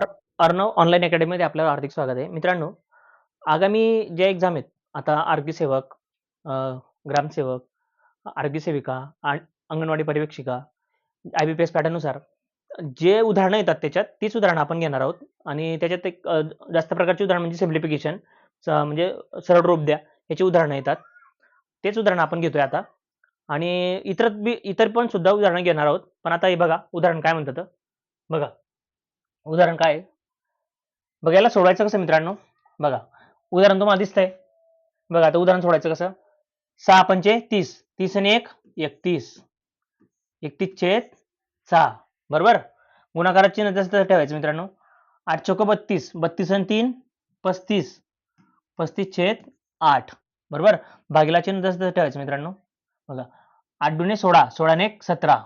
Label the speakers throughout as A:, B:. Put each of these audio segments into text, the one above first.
A: Arnav online अकॅडमीमध्ये आपल्याला हार्दिक स्वागत आहे. मित्रांनो, आगामी ज्या एक्झाम आहेत, आता आरोग्य सेवक, ग्रामसेवक, आरोग्य सेविका आणि अंगणवाडी पर्यवेक्षिका, आय-बी-पी-एस पॅटर्ननुसार जे उदाहरणं येतात त्याच्यात, तीच उदाहरणं आपण घेणार आहोत आणि त्याच्यात एक जास्त प्रकारची उदाहरणं म्हणजे सिम्प्लिफिकेशन म्हणजे सरळ रूप द्या, याची उदाहरणं येतात. तेच उदाहरणं आपण घेतोय आता आणि इतर बी इतर पण सुद्धा उदाहरणं घेणार आहोत. पण आता हे बघा, उदाहरण काय म्हणतात बघा. उदाहरण काय आहे? बघा सोडवायचं कसं मित्रांनो? बघा, उदाहरण तुम्हाला दिसतंय? बघा आता उदाहरण सोडायचं कसं? सहा पंचे तीस तीस आणि 1 31. 31 छेद सहा बरोबर? गुणाकारात चिन्ह तसं तसं ठेवायचं मित्रांनो. आठ चौक बत्तीस बत्तीस आणि 3 35, 35 छेद आठ बरोबर? भागीला चिन्ह तसं तसं ठेवायचं मित्रांनो. बघा 8 दुणे 16, 16 आणि 1 17,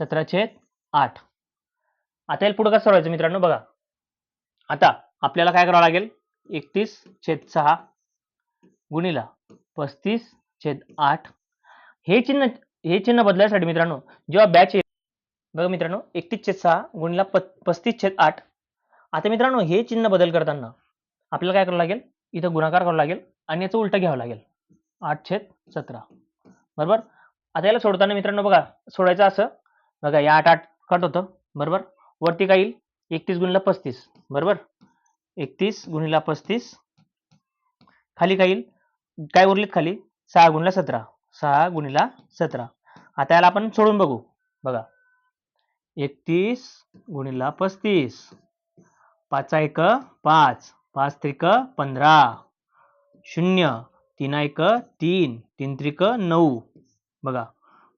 A: 17 छेद आठ आता याला पुढं कसं सोडवायचं मित्रांनो बघा. आता आपल्याला काय करावं लागेल? 31 छेद सहा गुणिला 35 छेद आठ हे चिन्ह हे चिन्ह बदलायसाठी मित्रांनो जेव्हा बॅच येईल बघा मित्रांनो 31 छेद सहा गुणिला प 35 छेद आठ आता मित्रांनो हे चिन्ह बदल करताना आपल्याला काय करावं लागेल? इथं गुणाकार करावा लागेल आणि याचं उलटं घ्यावं लागेल. आठ छेद 17 बरोबर? आता याला सोडताना मित्रांनो बघा सोडायचं असं बघा या 8 8 कट होतं बरोबर? वरती काय येईल? एकतीस गुणिला पस्तीस. बरोबर? एकतीस गुणिला पस्तीस. खाली काय येईल? काय उरलेत खाली? सहा गुणिला सतरा. सहा गुणिला सतरा. आता याला आपण सोडून बघू. बघा. एकतीस गुणिला पस्तीस. पाचा एक पाच. पाच त्रिक पंधरा. शून्य. तीन एक तीन. तीन त्रिक नऊ. बघा.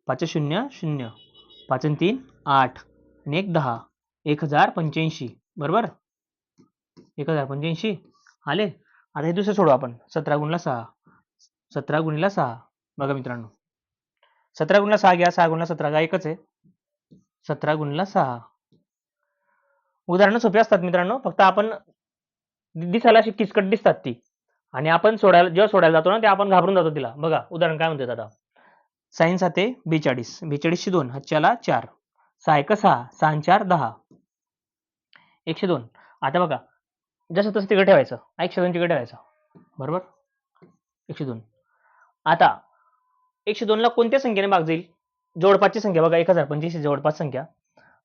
A: पाच शून्य शून्य. पाच तीन आठ. आणि एक दहा. एक हजार पंच्याऐंशी बरोबर? एक हजार पंच्याऐंशी. आले? आता हे दुसरं सोडू आपण. सतरा गुणला सहा. सतरा गुणीला सहा. बघा मित्रांनो. सतरा गुणला सहा घ्या. सहा गुणला सतरा घ्या. एकच आहे. सतरा गुणला सहा. उदाहरणं सोपी असतात मित्रांनो. फक्त आपण दिसायला अशी किचकट दिसतात ती. आणि आपण सोडायला जेव्हा सोडायला जातो ना ते आपण घाबरून जातो तिला. बघा उदाहरण काय म्हणतात आता? साईन साते बेचाळीस. बेचाळीसशे दोन. हच्च्याला चार. सहा एक 6 6 4 एकशे दोन. आता बघा जसं तसं तिकडे ठेवायचं एकशे दोन तिकडे ठेवायचं. बरोबर? एकशे दोन. आता एकशे दोनला कोणत्या संख्येने भाग जाईल? जवळपासची संख्या बघा एक हजार पंचवीसशे जवळपास संख्या.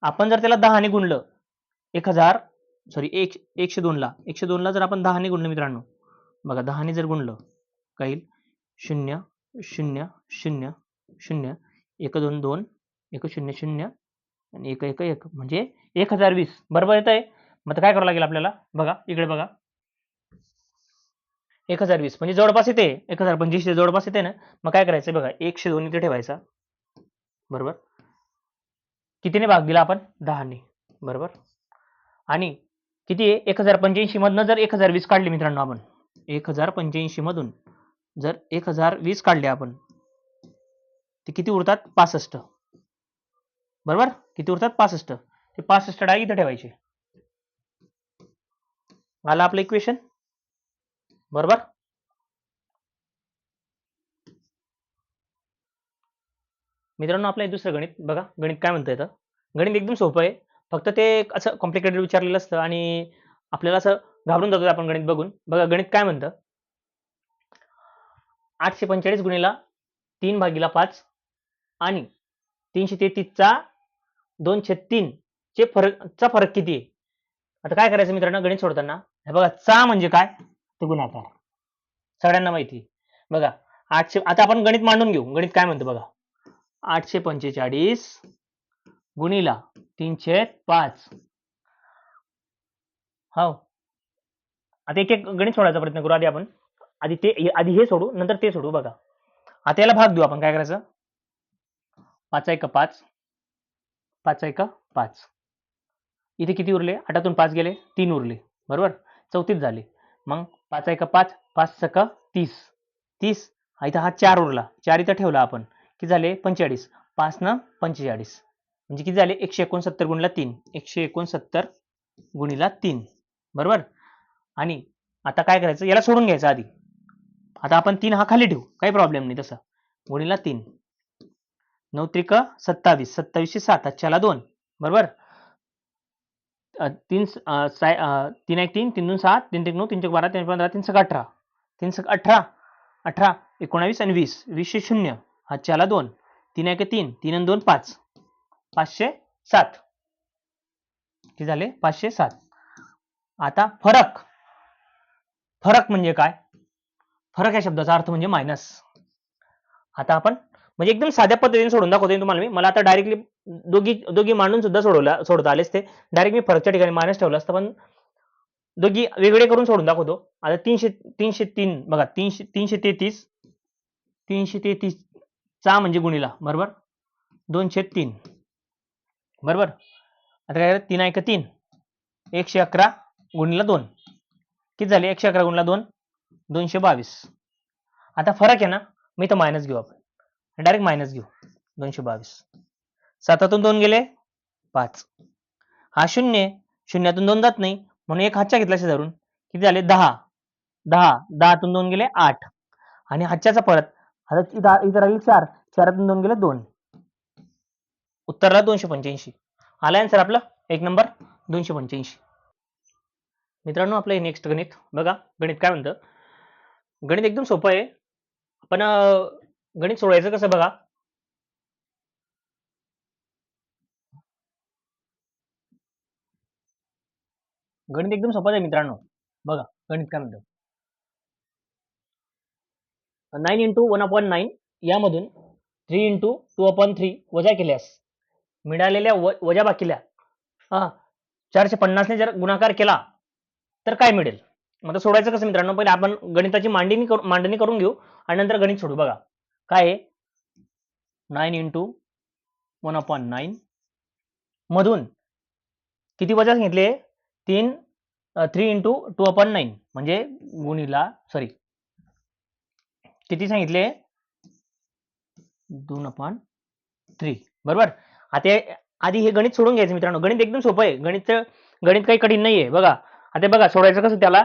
A: आपण जर त्याला दहाने गुणलं एक हजार सॉरी एक एकशे दोनला एकशे दोनला जर आपण दहाने गुणलं मित्रांनो बघा दहाने जर गुणलं काही शून्य शून्य शून्य शून्य एक दोन दोन एक शून्य शून्य आणि एक एक एक म्हणजे 1020 बरोबर येत आहे मग काय करावं लागेल आपल्याला? बघा इकडे बघा. 1020 म्हणजे जवळपास येते 1025 जवळपास येते ना. मग काय करायचं बघा 102 इथे ठेवायचा. बरोबर? कितीने भाग दिला आपण? दहाने. बरोबर? आणि किती आहे? 1085 मधनं जर 1020 काढले मित्रांनो आपण. 1085 मधून जर 1020 काढले आपण ते किती उरतात? 65 बरोबर? किती उरतात? 65 ते 65 डाय इथं ठेवायचे. आलं आपलं इक्वेशन बरोबर? मित्रांनो आपलं दुसरं गणित बघा. गणित काय म्हणतं येतं गणित एकदम सोपं आहे. फक्त ते असं कॉम्प्लिकेटेड विचारलेलं असतं आणि आपल्याला असं घाबरून जातो आपण गणित बघून. बघा गणित काय म्हणतं? आठशे पंचेचाळीस गुणीला तीन भागीला पाच आणि तीनशे तेहतीसचा दोनशे तीन. चे फरक चा फरक किती आहे? आता काय करायचं मित्रांनो? गणित सोडताना. हे बघा चा म्हणजे काय? ते गुणाकार. सगळ्यांना माहिती बघा आठशे आता आपण गणित मांडून घेऊ. गणित काय म्हणतो बघा? आठशे पंचेचाळीस गुणीला तीनशे पाच. हो आता एक एक गणित सोडायचा प्रयत्न करू. आधी आपण. आधी ते आधी हे सोडू नंतर ते सोडू बघा. आता याला भाग देऊ आपण. काय करायचं? पाच एक पाच. पाच एक पाच. इथे किती उरले? आठातून पाच गेले तीन उरले. बरोबर? चौतीस झाले. मग पाच एक पाच पाच सका तीस. तीस हा इथं हा चार उरला. चार इथं ठेवला आपण. किती झाले? पंचेचाळीस. पाच न पंचेचाळीस. म्हणजे किती झाले? एकशे एकोणसत्तर गुणिला तीन. एकशे एकोणसत्तर गुणिला तीन. बरोबर? आणि आता काय करायचं? याला सोडून घ्यायचं आधी. आता आपण तीन हा खाली ठेवू. काही प्रॉब्लेम नाही तसा. गुणिला तीन. नऊ त्रिक सत्तावीस. सत्तावीसशे सात. आजच्याला दोन. बरोबर? तीन साय तीन एक तीन तीन दोन सात तीन एक नऊ तीन चौक बारा तीन एक पंधरा तीन सक अठरा. तीन सक अठरा अठरा एकोणावीस आणि वीस. वीसशे शून्य. हा हातच्याला दोन. तीन एक तीन तीन आणि दोन पाच. पाचशे सात. किती झाले? पाचशे सात. आता फरक. फरक म्हणजे काय? फरक या शब्दाचा अर्थ म्हणजे मायनस आता आपण म्हणजे एकदम साध्या पद्धतीने सोडून दाखवतो तुम्हाला मी. मला आता डायरेक्टली दोघी दोघी मांडून सुद्धा सोडवला सोडता आलेच ते. डायरेक्ट मी फरकच्या ठिकाणी मायनस ठेवलं असतं पण दोघी वेगळे करून सोडून दाखवतो. आता तीनशे तीनशे तीन बघा तीनशे तीनशे तेहतीस तीनशे तेहतीस चा म्हणजे गुणीला बरोबर? दोनशे तीन बरोबर? आता काय तीन ऐक तीन एकशे अकरा गुणीला दोन. किती झाले? एकशे अकरा गुणीला दोन दोनशे बावीस. आता फरक आहे ना? मी तर मायनस घेऊ आपण. डायरेक्ट मायनस घेऊ दोनशे बावीस. सातातून दोन गेले? पाच. हा शून्य. शून्यातून दोन जात नाही. म्हणून एक हातच्या घेतला शेजारून. किती झाले? दहा. दहा. दहातून दोन गेले आठ. आणि हातच्याचा परत. आता इथं राहिले चार. चारातून दोन गेले दोन. उत्तरला दोनशे पंच्याऐंशी. आला आन्सर आपलं? एक नंबर दोनशे पंच्याऐंशी. मित्रांनो आपलं हे नेक्स्ट गणित. बघा गणित काय म्हणतं? गणित एकदम सोपं आहे. पण गणित सोडवायचं कसं बघा? गणित एकदम सोपं आहे मित्रांनो. बघा गणित काय म्हणतो nine into one upon nine यामधून three into two upon three वजा केल्यास मिळालेल्या व वजा बाकील्या हा चारशे पन्नासने जर गुणाकार केला तर काय मिळेल? मग आता सोडायचं कसं मित्रांनो? पहिले आपण गणिताची मांडणी करू मांडणी करून घेऊ आणि नंतर गणित सोडू. बघा काय आहे? Nine into one upon nine मधून किती वजा सांगितले? तीन three into two upon nine म्हणजे गुणीला सॉरी किती सांगितले? दोन अपॉन थ्री बरोबर? आता आधी हे गणित सोडून घ्यायचं मित्रांनो. गणित एकदम सोपं आहे. गणित गणित काही कठीण नाही आहे बघा. आता बघा सोडायचं कसं त्याला?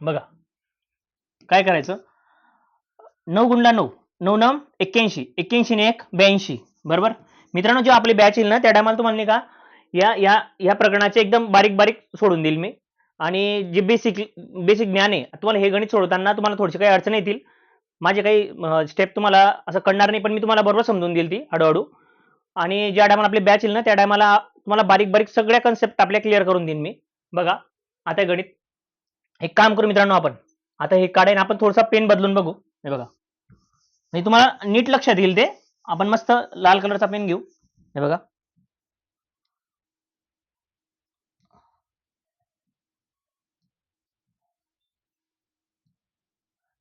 A: बघा. काय करायचं? नऊ गुणला नऊ. नऊ नम एक्क्याऐंशी. एक्क्याऐंशी ने एक ब्याऐंशी. बरोबर? मित्रांनो जे आपली बॅच येईल ना त्या टायमाला तुम्हाला नाही का या या या प्रकरणाचे एकदम बारीक बारीक सोडून देईल मी. आणि जे बेसिक बेसिक ज्ञान आहे तुम्हाला हे गणित सोडताना तुम्हाला थोडीशी काही अडचण येतील. माझे काही स्टेप तुम्हाला असं कळणार नाही पण मी तुम्हाला बरोबर समजून देईल ती हळूहळू. आणि ज्या टायमाला आपली बॅच येईल ना त्या टायमाला तुम्हाला बारीक बारीक सगळ्या कन्सेप्ट आपल्या क्लिअर करून देईन मी. बघा आता गणित. एक काम करू मित्रांनो आपण. आता हे काढायला आपण थोडासा पेन बदलून बघू. हे बघा. नाही तुम्हाला नीट लक्षात येईल ते. आपण मस्त लाल कलरचा पेन घेऊ. हे बघा.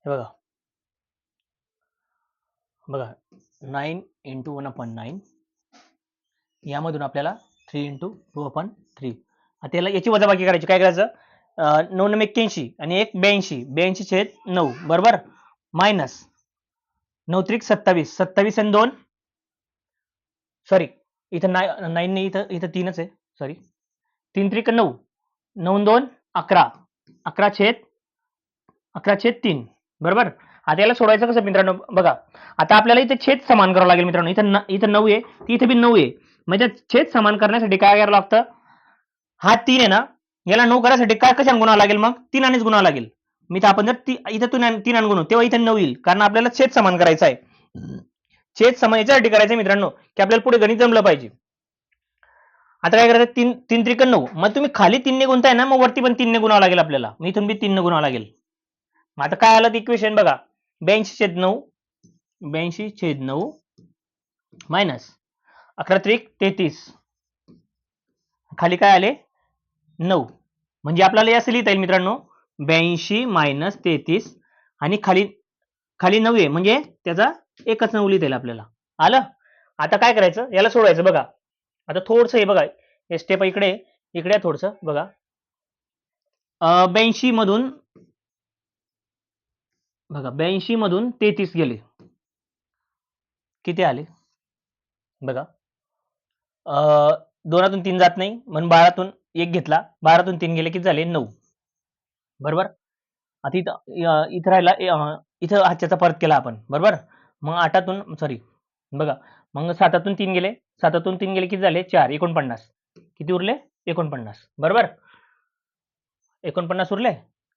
A: हे बघा. बघा nine into one upon nine यामधून आपल्याला three into two upon three आता याला याची वजाबाकी करायची. काय करायचं? नऊ नऊ एक्क्याऐंशी आणि एक ब्याऐंशी. ब्याऐंशी छेद नऊ. बरोबर? मायनस नऊ त्रिक सत्तावीस. सत्तावीस आणि दोन. सॉरी इथं नाय नाईन नाही इथं इथं तीनच आहे. सॉरी तीन त्रिक नऊ. नऊ दोन अकरा. अकरा छेद अकरा छेद तीन. बरोबर? आता याला सोडायचं कसं मित्रांनो? बघा आता आपल्याला इथे छेद समान करावं लागेल मित्रांनो. इथं न- इथं नऊ आहे. ती इथे बी नऊ आहे. म्हणजे छेद समान करण्यासाठी काय करावं लागतं? हा तीन आहे ना? याला नऊ करायसाठी काय कशाने गुणावं लागेल मग? तीन आणिच गुणावं लागेल. मी तर आपण जर ती- इथं तीन तीन गुणू तेव्हा इथे नऊ येईल. कारण आपल्याला छेद समान करायचा आहे. छेद समान याच्यासाठी करायचं आहे मित्रांनो की आपल्याला पुढे गणित जमलं पाहिजे. आता काय करायचं? तीन तीन त्रिकण नऊ. मग तुम्ही खाली तीनने गुणताय ना मग वरती पण तीनने गुणावं लागेल आपल्याला. मी इथून बी तीनने गुणावं लागेल. आता काय आलं इक्वेशन बघा. ब्याऐंशी छेद नऊ ब्याऐंशी छेद नऊ मायनस अकरा त्रिक तेहतीस. खाली काय आले? नऊ. म्हणजे आपल्याला हे असं लिहिता येईल मित्रांनो. ब्याऐंशी मायनस तेहतीस आणि खाली खाली नऊ आहे. म्हणजे त्याचा एकच नऊ लिहिता येईल आपल्याला. आलं? आता काय करायचं? याला सोडवायचं. बघा. आता थोडस हे बघा. हे स्टेप इकडे इकडे थोडस बघा. ब्याऐंशी मधून बघा ब्याऐंशी मधून तेहतीस गेले. किती आले? बघा. दोनातून तीन जात नाही म्हणून बारातून एक घेतला. बारातून तीन गेले किती झाले? नऊ. बरोबर? आता इथं इथं राहिला इथं हातच्याचा परत केला आपण. बरोबर? मग आठातून सॉरी बघा. मग सातातून तीन गेले. सातातून तीन गेले किती झाले? चार. एकोणपन्नास. किती उरले? एकोणपन्नास. बरोबर? एकोणपन्नास उरले?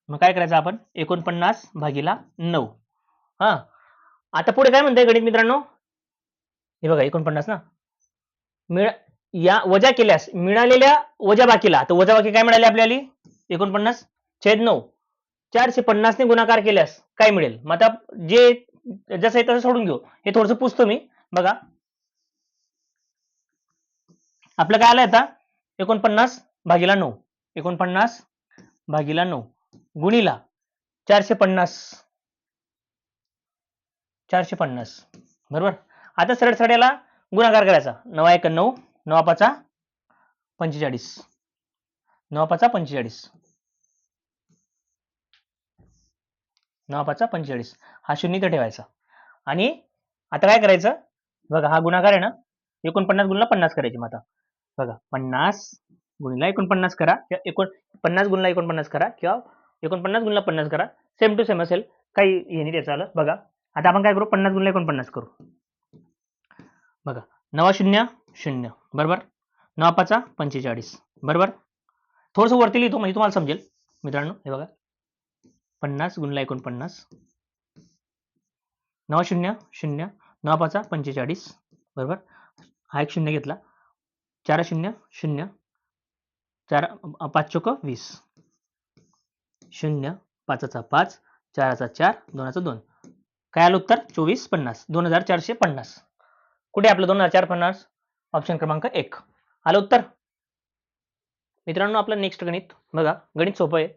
A: मग काय करायचं आपण? एकोणपन्नास भागीला नऊ. हा. आता पुढे काय म्हणताय गणित मित्रांनो? हे बघा एकोणपन्नास ना? मिळ या वजा केल्यास मिळालेल्या वजा बाकीला तर वजा बाकी काय मिळाले आपल्याला? एकोणपन्नास छेद नऊ. चारशे पन्नासने गुणाकार केल्यास काय मिळेल? मग आता जे जसं आहे तसं सोडून घेऊ. हे थोडंसं पुसतो मी. बघा. आपलं काय आलं आता? एकोणपन्नास भागीला नऊ. एकोणपन्नास भागीला नऊ. गुणीला चारशे पन्नास. चारशे पन्नास. बरोबर? आता सरळ सरळ याला गुणाकार करायचा. नवा एक नऊ नवा पाचा पंचेचाळीस. नवा पाचा पंचेचाळीस. नवा पाचा पंचेचाळीस. हा शून्य इथं ठेवायचा. आणि आता काय करायचं? बघा हा गुणाकार आहे ना एकोणपन्नास गुणला पन्नास करायची मग आता बघा पन्नास गुणीला एकोणपन्नास करा किंवा एकोण पन्नास गुणला एकोणपन्नास करा किंवा एकोणपन्नास गुणला पन्नास करा. सेम टू सेम असेल. काही हे नाही त्याचं आलं. बघा. आता आपण काय करू? पन्नास गुणला एकोणपन्नास करू. बघा. नवा शून्य शून्य. बरोबर? नवा पाचा पंचेचाळीस. बरोबर? थोडंसं वरती लिहितो म्हणजे तुम्हाला समजेल. मित्रांनो हे बघा. पन्नास गुणला एकोणपन्नास. नवा शून्य शून्य. नवा पाचा पंचेचाळीस. बरोबर? हा एक शून्य घेतला. चार शून्य शून्य. चार पाच चोक वीस. शून्य पाचाचा पाच चाराचा चार दोनाचा दोन. काय आलं उत्तर? चोवीस पन्नास दोन हजार चारशे पन्नास. कुठे आपलं दोन हजार चार पन्नास? ऑप्शन क्रमांक एक. आलं उत्तर? मित्रांनो आपलं नेक्स्ट गणित. बघा गणित सोपं आहे.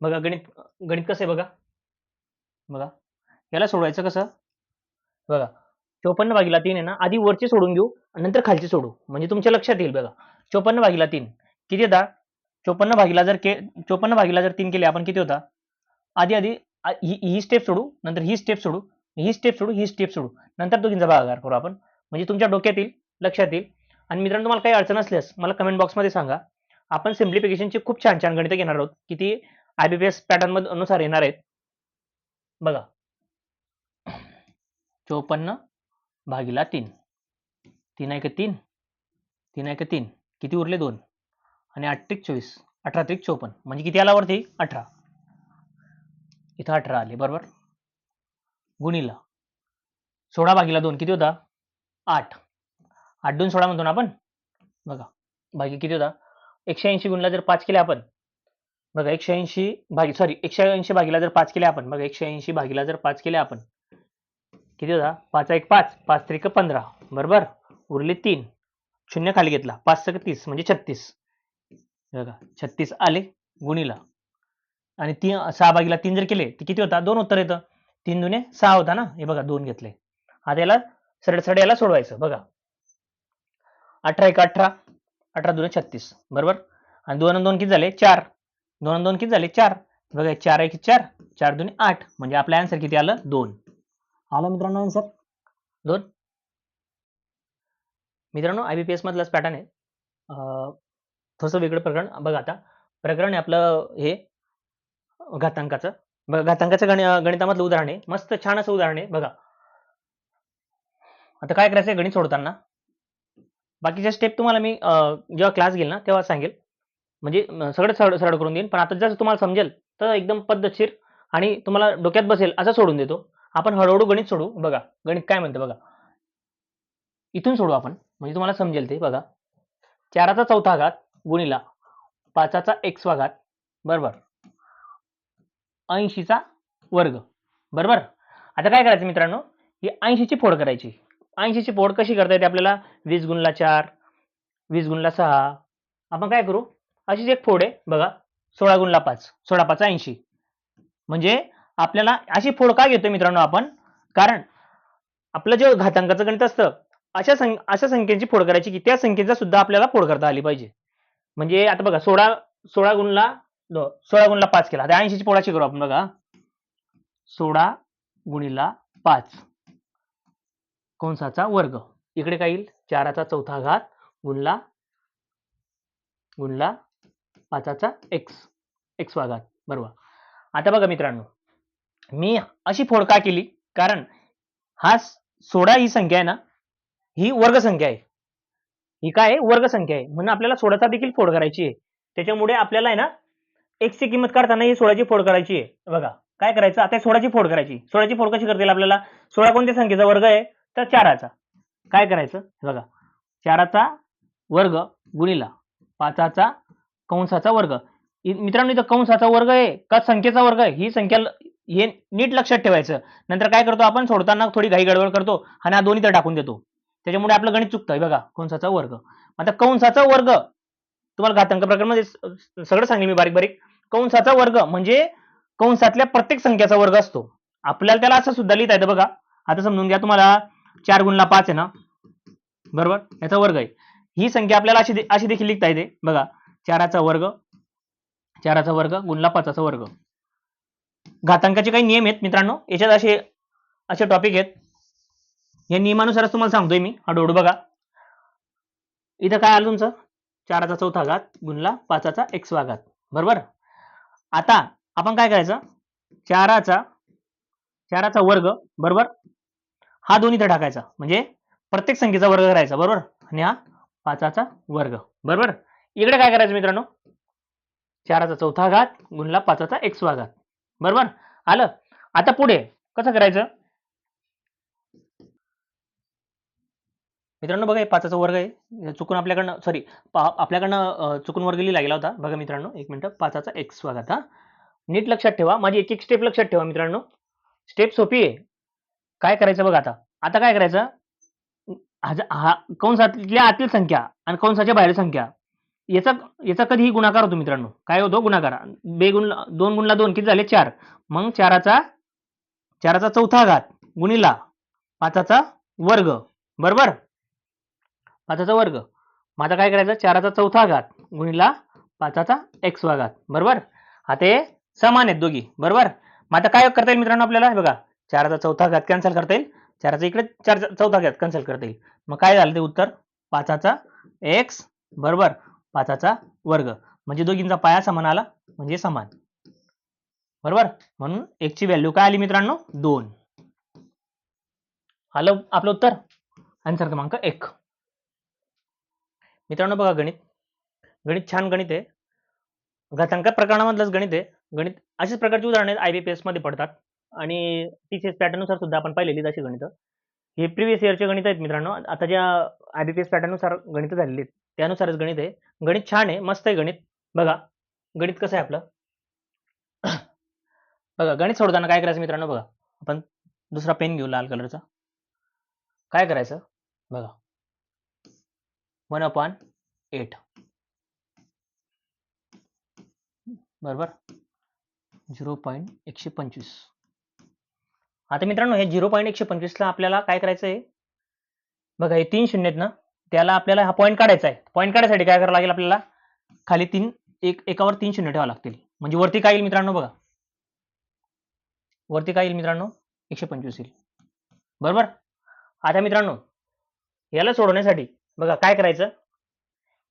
A: बघा गणित गणित कसं आहे बघा? बघा याला सोडवायचं कसं? बघा चोपन्न भागीला तीन आहे ना आधी वरचे सोडून घेऊ नंतर खालचे सोडू. म्हणजे तुमच्या लक्षात येईल बघा. चोपन्न भागीला तीन. किती होता चोपन्न भागीला जर के चोपन्न भागीला जर तीन केले आपण किती होता? आधी आधी ही ही स्टेप सोडू नंतर ही स्टेप सोडू ही स्टेप सोडू ही स्टेप सोडू. नंतर दोघींचा भागाकार करू आपण. म्हणजे तुमच्या डोक्यात येईल लक्षात येईल. आणि मित्रांनो तुम्हाला काही अडचण असल्यास मला कमेंट बॉक्समध्ये सांगा. आपण सिम्प्लिफिकेशनचे खूप छान छान गणितं घेणार आहोत. की ती I B P S pattern अनुसार येणार आहेत. बघा. चोपन्न भागीला तीन. तीन आहे का तीन. तीन आहे का तीन. किती उरले? दोन. आणि आठ त्रिक चोवीस अठरा त्रिक चोपन्न म्हणजे किती आला वरती? अठरा. इथं अठरा आले बरोबर? गुणीला. सोळा भागीला दोन किती होता? आठ. आठ दोन सोळा म्हणतो ना आपण? बघा भागी किती होता? एकशे ऐंशी गुणला जर पाच केले आपण बघा एकशे ऐंशी भागी सॉरी एकशे ऐंशी भागीला जर पाच केले आपण बघा एकशे ऐंशी भागीला जर पाच केले आपण किती होता? पाच एक पाच पाच त्रिक पंधरा बरोबर? उरले तीन. शून्य खाली घेतला पाच सक तीस म्हणजे छत्तीस. बघा छत्तीस आले गुणीला. आणि तीन सहा बागीला तीन जर केले तर किती होता? दोन उत्तर येतं. तीन दुने सहा होता ना? हे बघा दोन घेतले. आता याला सरळ सरळ याला सोडवायचं बघा. अठरा एक अठरा अठरा दोन छत्तीस बरोबर? आणि दोन दोन किती झाले? चार. दोन दोन किती झाले? चार. बघा चार एक चार चार दोन आठ. म्हणजे आपला आन्सर किती आलं? दोन. आलं मित्रांनो आन्सर दोन. मित्रांनो आय बी पी एस मधलाच पॅटर्न आहे. अं, थोडंसं वेगळं प्रकरण. बघा आता. प्रकरण आहे आपलं हे घातांकाचं. बघा घातांकाचं गणि गणितामधलं उदाहरण आहे. मस्त छान असं उदाहरण आहे. बघा. आता काय करायचं आहे गणित सोडताना? बाकीच्या स्टेप तुम्हाला मी जेव्हा क्लास घेईल ना तेव्हा सांगेल. म्हणजे सगळं सरळ सरळ करून देईन. पण आता जर तुम्हाला समजेल तर एकदम पद्धतशीर आणि तुम्हाला डोक्यात बसेल असं सोडून देतो. आपण हळूहळू गणित सोडू. बघा गणित काय म्हणतं बघा. इथून सोडू आपण. म्हणजे तुम्हाला समजेल ते बघा. चाराचा चौथा घात गुणिला पाचाचा एक्स वाघात बरोबर? ऐंशीचा वर्ग बरोबर? आता काय करायचं मित्रांनो? ही ऐंशीची फोड करायची. ऐंशीची फोड कशी करता येते आपल्याला? वीस गुणला चार वीस गुणला सहा. आपण काय करू? अशीच एक फोड आहे बघा. सोळा गुणला पाच सोळा पाच ऐंशी. म्हणजे आपल्याला अशी फोड का घेतो मित्रांनो आपण? कारण आपलं जे घातांकाचं गणित असतं अशा सं अशा संख्येची फोड करायची की त्या संख्येचा सुद्धा आपल्याला फोड करता आली पाहिजे. म्हणजे आता बघा सोळा सोळा गुणला सोळा गुणला पाच केला. आता ऐंशीची पोळाची करू आपण बघा. सोळा गुणिला पाच. कंसाचा वर्ग. इकडे काय येईल? चाराचा चौथा घात गुणला गुणला पाचाचा एक्स एक्स वाघात बरोबर. आता बघा मित्रांनो. मी अशी फोड का केली कारण हा सोळा ही संख्या आहे ना ही वर्ग संख्या आहे. ही काय आहे? वर्गसंख्या आहे. म्हणून आपल्याला सोळाचा देखील फोड करायची आहे. त्याच्यामुळे आपल्याला आहे ना x ची किंमत काढताना ही सोळाची फोड करायची आहे. बघा काय करायचं? आता सोळाची फोड करायची. सोळाची फोड कशी करता येईल आपल्याला? सोळा कोणत्या संख्येचा वर्ग आहे? तर चाराचा. काय करायचं? बघा चाराचा वर्ग गुणिला पाचाचा कंसाचा वर्ग. मित्रांनो इथं कंसाचा वर्ग आहे का संख्येचा वर्ग आहे? ही संख्या हे नीट लक्षात ठेवायचं. नंतर काय करतो आपण? सोडताना थोडी घाई गडबड करतो आणि हा दोन्ही तर टाकून देतो. त्याच्यामुळे आपलं गणित चुकतं बघा कंसाचा वर्ग. आता कंसाचा वर्ग तुम्हाला घातांक प्रकारामध्ये सगळं सांगेल मी बारीक बारीक. कंसाचा वर्ग म्हणजे कंसातल्या प्रत्येक संख्याचा वर्ग असतो. आपल्याला त्याला असं सुद्धा लिहिता येतं बघा. आता समजून घ्या तुम्हाला चार गुणला पाच आहे ना? बरोबर? याचा वर्ग आहे. ही संख्या आपल्याला अशी दे- अशी देखील लिहिता येते. बघा चाराचा वर्ग चाराचा वर्ग गुणला पाचाचा वर्ग. घातांकाचे काही नियम आहेत मित्रांनो. याच्यात असे असे टॉपिक आहेत. या नियमानुसारच तुम्हाला सांगतोय मी. हळूहळू बघा. इथं काय आलं तुमचं? चाराचा चौथा घात गुणला पाचाचा एक्स घात. बरोबर? आता आपण काय करायचं? चाराचा चाराचा वर्ग बरोबर? हा दोन्ही इथं टाकायचा. म्हणजे प्रत्येक संख्येचा वर्ग करायचा. बरोबर? आणि हा पाचाचा वर्ग. बरोबर? इकडे काय करायचं मित्रांनो? चाराचा चौथा घात गुणला पाचाचा एक्स घात. बरोबर? आलं? आता पुढे कसं करायचं? मित्रांनो बघा हे पाचाचा वर्ग आहे. चुकून आपल्याकडनं सॉरी आपल्याकडनं चुकून वर्ग लिहिला गेला होता. बघा मित्रांनो एक मिनटं पाचाचा एक्स घात हा. नीट लक्षात ठेवा. माझी एक एक स्टेप लक्षात ठेवा मित्रांनो. स्टेप सोपी आहे. काय करायचं बघा आता. आता काय करायचं? हा कंसातल्या आतील संख्या आणि कंसाच्या बाहेर संख्या याचा याचा कधीही गुणाकार होतो मित्रांनो. काय होतो? गुणाकार. बेगुण दोन गुणला दोन किती झाले? चार. मग चाराचा चाराचा चौथा घात गुणिला पाचाचा वर्ग. बरोबर? पाचाचा वर्ग. मग आता काय करायचं? चाराचा चौथा घात गुणिला पाचाचा एक्स घात. बरोबर? आता हे समान आहेत दोघी. बरोबर? मग आता काय करता येईल मित्रांनो आपल्याला? बघा. चाराचा चौथा घात कॅन्सल करता येईल. चाराचा इकडे चार चौथा घात कॅन्सल करता येईल. मग काय झालं ते उत्तर? पाचाचा एक्स बरोबर? पाचाचा वर्ग. म्हणजे दोघींचा पाया समान आला. म्हणजे समान. बरोबर? म्हणून एकची व्हॅल्यू काय आली मित्रांनो? दोन. आलं आपलं उत्तर? आन्सर क्रमांक एक. मित्रांनो बघा गणित. गणित छान गणित आहे. घातांक प्रकरणामधलंच गणित आहे. गणित अशाच प्रकारची उदाहरणे पी मध्ये पडतात. आणि टीसीएस पॅटर्ननुसार सुद्धा आपण पाहिलेली अशी गणितं. हे प्रिव्हियस इयरचे गणित आहेत मित्रांनो. आता ज्या आय बी पी एस पॅटर्ननुसार गणित झालेली आहेत त्यानुसारच गणित आहे. गणित छान आहे मस्त आहे गणित. बघा गणित कसं आहे आपलं? बघा गणित सोडताना काय करायचं मित्रांनो? बघा आपण दुसरा पेन घेऊ लाल कलरचा. काय करायचं? बघा. One upon eight. बरोबर? झिरो पॉईंट एकशे पंचवीस. आता मित्रांनो हे झिरो पॉईंट एकशे पंचवीसला आपल्याला काय करायचं आहे बघा हे तीन शून्य आहेत ना त्याला आपल्याला हा पॉईंट काढायचा आहे. पॉईंट काढायसाठी काय करावं लागेल आपल्याला? खाली तीन एक एकावर तीन शून्य ठेवावं लागतील. म्हणजे वरती काय येईल मित्रांनो बघा? वरती काय येईल मित्रांनो? एकशे पंचवीस येईल. बरोबर? आता मित्रांनो याला सोडवण्यासाठी बघा काय करायचं?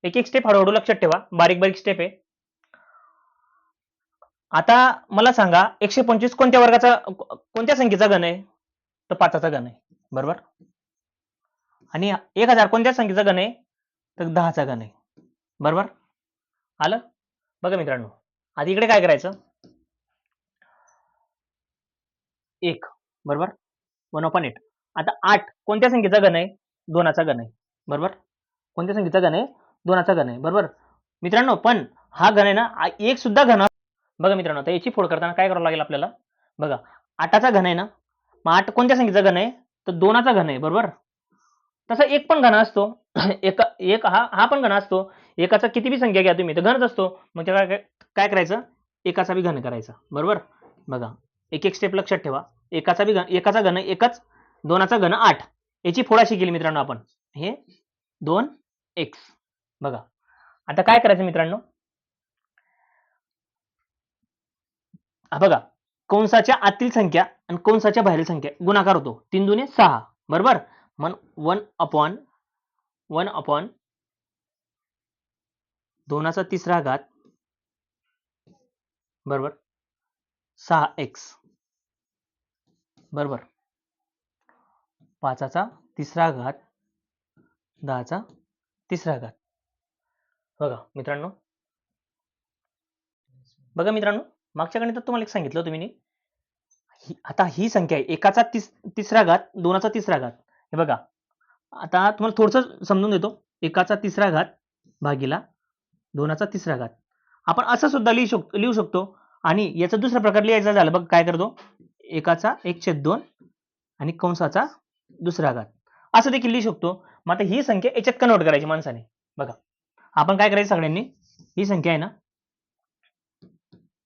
A: एक एक स्टेप हळूहळू लक्षात ठेवा. बारीक बारीक स्टेप आहे. आता मला सांगा एकशे पंचवीस कोणत्या वर्गाचा कोणत्या संख्येचा गण आहे? तर पाचाचा गण आहे. बरोबर? आणि एक हजार कोणत्या संख्येचा गण आहे? तर दहाचा गण आहे. बरोबर? आलं? बघा मित्रांनो आता इकडे काय करायचं? एक. बरोबर? वन ऑपन एट आता आठ कोणत्या संख्येचा गण आहे? दोनाचा गण आहे. बरोबर? कोणत्या संख्येचा घन आहे? दोनाचा घन आहे. बरोबर? मित्रांनो पण हा घन आहे ना एक सुद्धा घन बघा मित्रांनो आता याची फोड करताना काय करावं लागेल आपल्याला? बघा आठाचा घन आहे ना मग आठ कोणत्या संख्येचा घन आहे? तर दोनाचा घन आहे बरोबर? तसा एक पण घन असतो एक एक हा हा पण घन असतो एकाचा किती बी संख्या घ्या तुम्ही तर घनच असतो मग त्या काय काय करायचं? एकाचा बी घन करायचा बरोबर? बघा एक एक स्टेप लक्षात ठेवा एकाचा बी घन एकाचा घन एकच दोनाचा घन आठ याची फोड अशी केली मित्रांनो आपण. हे दोन एक्स बघा. आता काय करायचं मित्रांनो? हा बघा. कंसाच्या आतील संख्या आणि कंसाच्या बाहेरील संख्या गुणाकार होतो. तीन दुने सहा. बरोबर? मन वन अपॉन वन अपॉन दोनाचा तिसरा घात बरोबर? सहा एक्स बरोबर? पाचाचा तिसरा घात दहाचा तिसरा घात. बघा मित्रांनो. बघा मित्रांनो मागच्या गणितात तुम्हाला एक सांगितलं होतं मी. ही- आता ही संख्या आहे एकाचा तिस तिसरा घात दोनाचा तिसरा घात. हे बघा आता तुम्हाला थोडंसं समजून देतो. एकाचा तिसरा घात भागीला दोनाचा तिसरा घात. आपण असं सुद्धा लिहू शकतो लिहू शकतो. आणि याचा दुसरा प्रकार लिहायचा झाला बघ काय करतो? एकाचा एक छेद दोन आणि कंसाचा दुसरा घात. असं देखील लिहू शकतो. मग आता ही संख्या याच्यात कन्वर्ट करायची माणसाने. बघा. आपण काय करायचं सगळ्यांनी? ही संख्या आहे ना?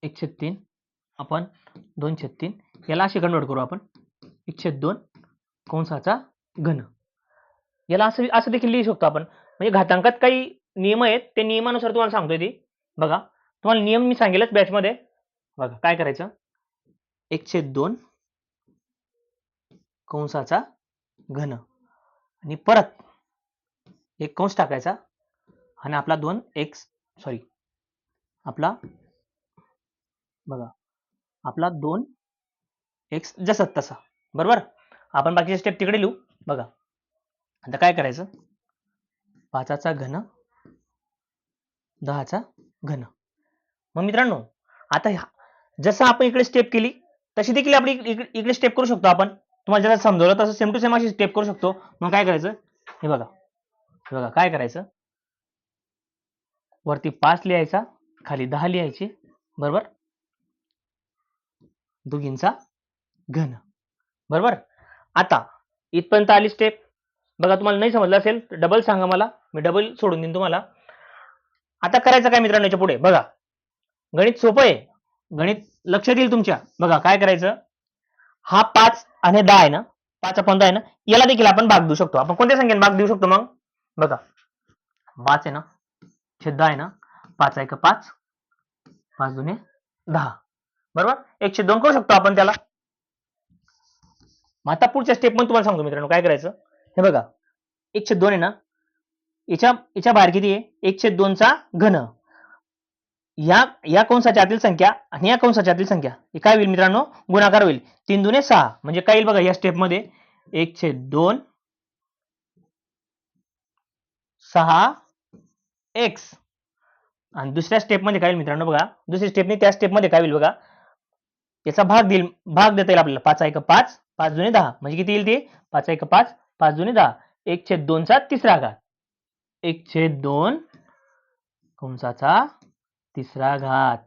A: एकशे तीन. आपण दोनशे तीन. याला असे कन्वर्ट करू आपण. एक छेद दोन कंसाचा घन. याला असं असं देखील लिहू शकतो आपण. म्हणजे घातांकात काही नियम आहेत ते नियमानुसार तुम्हाला सांगतोय ती. बघा. तुम्हाला नियम मी सांगेलच बॅचमध्ये बघा काय करायचं? एकशे दोन कंसाचा घन. आणि परत एक कंस टाकायचा आणि आपला दोन एक्स सॉरी आपला बघा आपला दोन एक्स जसा तसा बरोबर? आपण बाकीचे स्टेप तिकडे लिहू बघा. आता काय करायचं? पाचाचा घन दहाचा घन. मग मित्रांनो आता ह्या- जसं आपण इकडे स्टेप केली तशी देखील आपली इकडे स्टेप करू शकतो आपण. तुम्हाला जसं समजवलं तसं सेम टू सेम अशी स्टेप करू शकतो. मग काय करायचं? हे बघा. हे बघा काय करायचं? वरती पाच लिहायचा खाली दहा लिहायचे बरोबर? दोघींचा घन बरोबर? आता इथपर्यंत आली स्टेप बघा तुम्हाला नाही समजलं असेल तर डबल सांगा मला. मी डबल सोडून देईन तुम्हाला. आता करायचं काय मित्रांनो याच्यापुढे? बघा. गणित सोपं आहे. गणित लक्ष देईल तुमच्या. बघा काय करायचं? हा पाच आणि दहा आहे ना? पाच आपण दहा आहे ना? याला देखील आपण भाग देऊ शकतो. आपण कोणत्या संख्येने भाग देऊ शकतो मग? बघा. पाच आहे ना? छेद दहा आहे ना? पाच आहे का पाच? पाच दुने दहा. बरोबर? एकशे दोन करू शकतो आपण त्याला. आता पुढच्या स्टेपमध्ये तुम्हाला सांगतो मित्रांनो काय करायचं? हे बघा. एकशे दोन आहे ना? याच्या याच्या बाहेर किती आहे? एकशे दोनचा घन. या या कंसाच्या आतील संख्या आणि या कंसाच्या आतील संख्या. हे काय होईल मित्रांनो? गुणाकार होईल. तीन दुने सहा. म्हणजे काय येईल बघा या स्टेपमध्ये? एकशे दोन सहा एक्स. आणि दुसऱ्या स्टेपमध्ये काय होईल मित्रांनो बघा. दुसऱ्या स्टेपने त्या स्टेपमध्ये काय होईल बघा. याचा भाग देईल भाग देता येईल आपल्याला. पाच एक पाच पाच जुने दहा. म्हणजे किती येईल ते? पाच एक पाच पाच जुने दहा. एक छेद दोनचा तिसरा घात. एक छेद दोन कंसाचा तिसरा घात.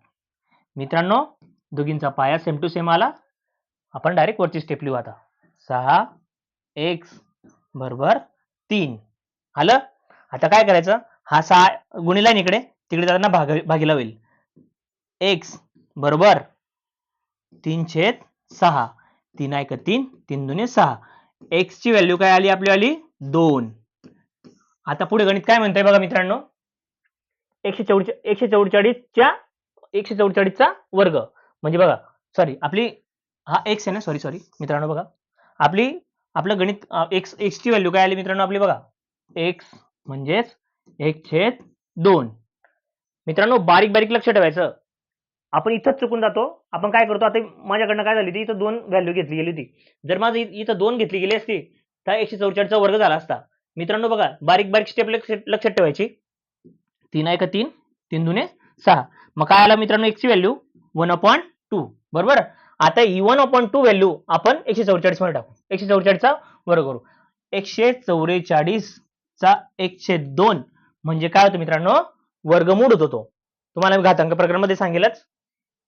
A: मित्रांनो दोघींचा पाया सेम टू सेम आला. आपण डायरेक्ट वरची स्टेप लिहू आता. सहा एक्स बरोबर तीन. आलं? आता काय करायचं? हा सहा गुणीला आहे ना इकडे? तिकडे जाताना भाग भागीला होईल. एक्स बरोबर तीन छेद सहा. तीन ऐक तीन? तीन दोन्ही सहा. एक्स ची व्हॅल्यू काय आली आपली आली दोन. आता पुढे गणित काय म्हणतंय बघा मित्रांनो? एकशे चौड एकशे चौवेचाळीसच्या एकशे चौवेचाळीसचा वर्ग. म्हणजे बघा सॉरी आपली हा एक्स आहे ना? सॉरी सॉरी मित्रांनो बघा. आपली आपलं गणित एक्स एक्स ची व्हॅल्यू काय आली मित्रांनो आपली बघा? एक्स म्हणजेच एक छेद दोन. मित्रांनो बारीक बारीक लक्ष ठेवायचं. आपण इथंच चुकून जातो. आपण काय करतो? आता माझ्याकडनं काय झाली होती? इथं दोन व्हॅल्यू घेतली गेली होती. जर माझं इथं दोन घेतली गेली असती तर एकशे चौचाळीसचा वर्ग झाला असता. मित्रांनो बघा बारीक बारीक स्टेप लक्षात ठेवायची. तीन आहे का तीन तीन दुने सहा. मग काय आला मित्रांनो? एकची व्हॅल्यू वन अपॉइंट टू. बरोबर? आता E one upon two value आपण एकशे चौवेचाळीसमध्ये टाकू. एकशे चौवेचाळीसचा वर्ग करू. एकशे चौवेचाळीस चा एकशे दोन. म्हणजे काय होतं मित्रांनो? वर्गमूळ होतो. तो तुम्हाला मी घातांक प्रकरणामध्ये सांगेलच.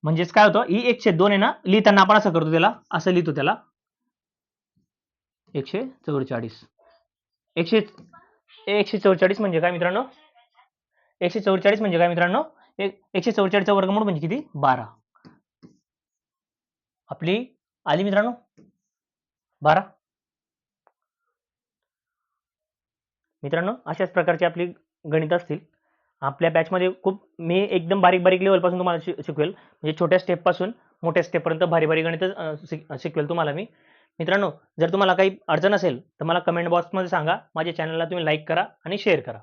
A: म्हणजेच काय होतं? ही एकशे दोन आहे ना लिहिताना आपण असं करतो त्याला असं लिहितो त्याला. एकशे चौवेचाळीस. एकशे एकशे चौवेचाळीस म्हणजे काय मित्रांनो? एकशे चौवेचाळीस म्हणजे काय मित्रांनो? एक एकशे चौवेचाळीसचा वर्गमूळ म्हणजे किती? बारा. आपली आली मित्रांनो? बारा. मित्रांनो अशाच प्रकारची आपली गणित असतील. आपल्या बॅचमध्ये खूप मी एकदम बारीक बारीक लेवलपासून तुम्हाला शि शिकवेल. म्हणजे छोट्या स्टेपपासून मोठ्या स्टेपपर्यंत भारी भारी गणित शिक शिकवेल तुम्हाला मी. मित्रांनो जर तुम्हाला काही अडचण असेल तर मला कमेंट बॉक्समध्ये सांगा. माझ्या चॅनलला तुम्ही लाईक करा आणि शेअर करा.